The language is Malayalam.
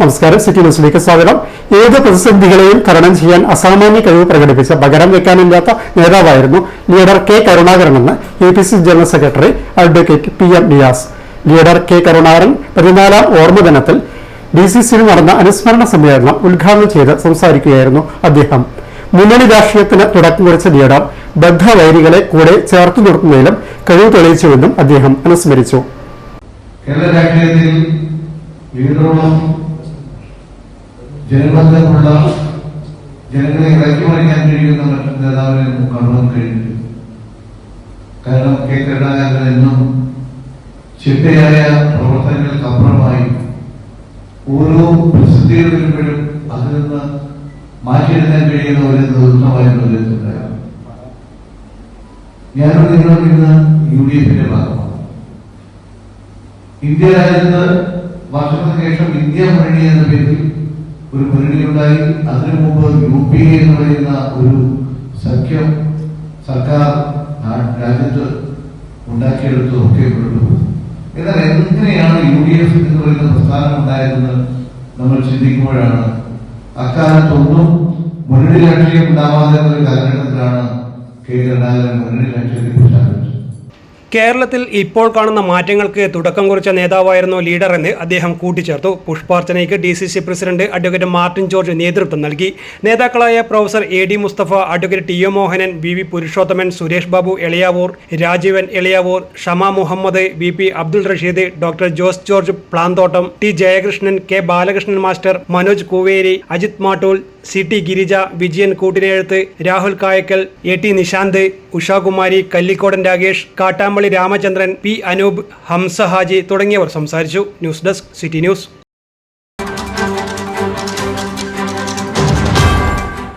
നമസ്കാരം. സിറ്റി ന്യൂസിലേക്ക് സ്വാഗതം. ഏത് പ്രതിസന്ധികളെയും തരണം ചെയ്യാൻ അസാമാന്യ കഴിവ് പ്രകടിപ്പിച്ച പകരം വെക്കാനില്ലാത്ത നേതാവായിരുന്നു leader K കരുണാകരനെന്ന് A P C general secretary advocate P M Niyas. Leader K Karunakaran പതിനാലാം ഓർമ്മ ദിനത്തിൽ ഡി സി സിയിൽ നടന്ന അനുസ്മരണ സമ്മേളനം ഉദ്ഘാടനം ചെയ്ത് സംസാരിക്കുകയായിരുന്നു അദ്ദേഹം. മുന്നണി രാഷ്ട്രീയത്തിന് തുടക്കം കുറിച്ച ലീഡർ ബദ്ധവൈരികളെ കൂടെ ചേർത്ത് നിർത്തുന്നതിലും കഴിവ് തെളിയിച്ചുവെന്നും അദ്ദേഹം അനുസ്മരിച്ചു. കേരള രാഷ്ട്രീയത്തിൽ ലീഡറോളം ജനബന്ധമുള്ള ജനങ്ങളെ ഇറക്കിമറിക്കാൻ കഴിയുന്ന മറ്റു നേതാവിനെ നമുക്ക് കാണുവാൻ കഴിയില്ല കാരണം കെ. കരുണാകരൻ എന്നും ചിട്ടയായ പ്രവർത്തനങ്ങൾക്കപ്പുറമായി ഓരോ പ്രസിദ്ധികൾ വരുമ്പോഴും അതിൽ നിന്ന് മാറ്റിയെടുക്കാൻ കഴിയുന്ന ഒരു നേതൃത്വമായിരുന്നു അദ്ദേഹത്തിനുണ്ടായിരുന്നു ഞാനും നിങ്ങളും ഇന്ന് യു ഡി എഫിന്റെ ഭാഗമാണ്. ഇന്ത്യ രാജ്യത്ത് വർഷത്തിന് ശേഷം ഇന്ത്യ മുന്നണി എന്ന പേരിൽ ഒരു മുന്നണിയുണ്ടായി അതിനു മുമ്പ് യു പി എ എന്ന് പറയുന്ന ഒരു സഖ്യം സർക്കാർ രാജ്യത്ത് ഉണ്ടാക്കിയെടുത്തതും ഒക്കെ പെട്ടു. എന്നാൽ എങ്ങനെയാണ് യു ഡി എഫ് എന്ന് പറയുന്ന പ്രസ്ഥാനം ഉണ്ടായതെന്ന് നമ്മൾ ചിന്തിക്കുമ്പോഴാണ് അക്കാലത്തൊന്നും മുന്നണി രാഷ്ട്രീയം ഉണ്ടാവാതെ ഒരു കാലഘട്ടത്തിലാണ് കെ കരുണാകരൻ മുന്നണി രാഷ്ട്രീയത്തെ കുറിച്ച് ആലോചിച്ചത് കേരളത്തിൽ ഇപ്പോൾ കാണുന്ന മാറ്റങ്ങൾക്ക് തുടക്കം കുറിച്ച നേതാവായിരുന്നു ലീഡർ എന്ന് അദ്ദേഹം കൂട്ടിച്ചേർത്തു. പുഷ്പാർച്ചനയ്ക്ക് D C C president advocate Martin George നേതൃത്വം നൽകി. നേതാക്കളായ professor A D Mustafa advocate T O Mohanan V V Purushothaman Suresh Babu Eliyavoor Rajeevan Eliyavoor Shama Muhammad V P Abdul Rasheed doctor Jose George Planthottam T Jayakrishnan K Balakrishnan master Manoj Kuveri Ajith Mattool C T Girija Vijayan കൂട്ടിനെഴുത്ത് Rahul Kayakkal A T Nishanth Ushakumari Kallikodan Rakesh Kattampally Ramachandran P Anoop Hamsahaji തുടങ്ങിയവർ സംസാരിച്ചു. News desk city news.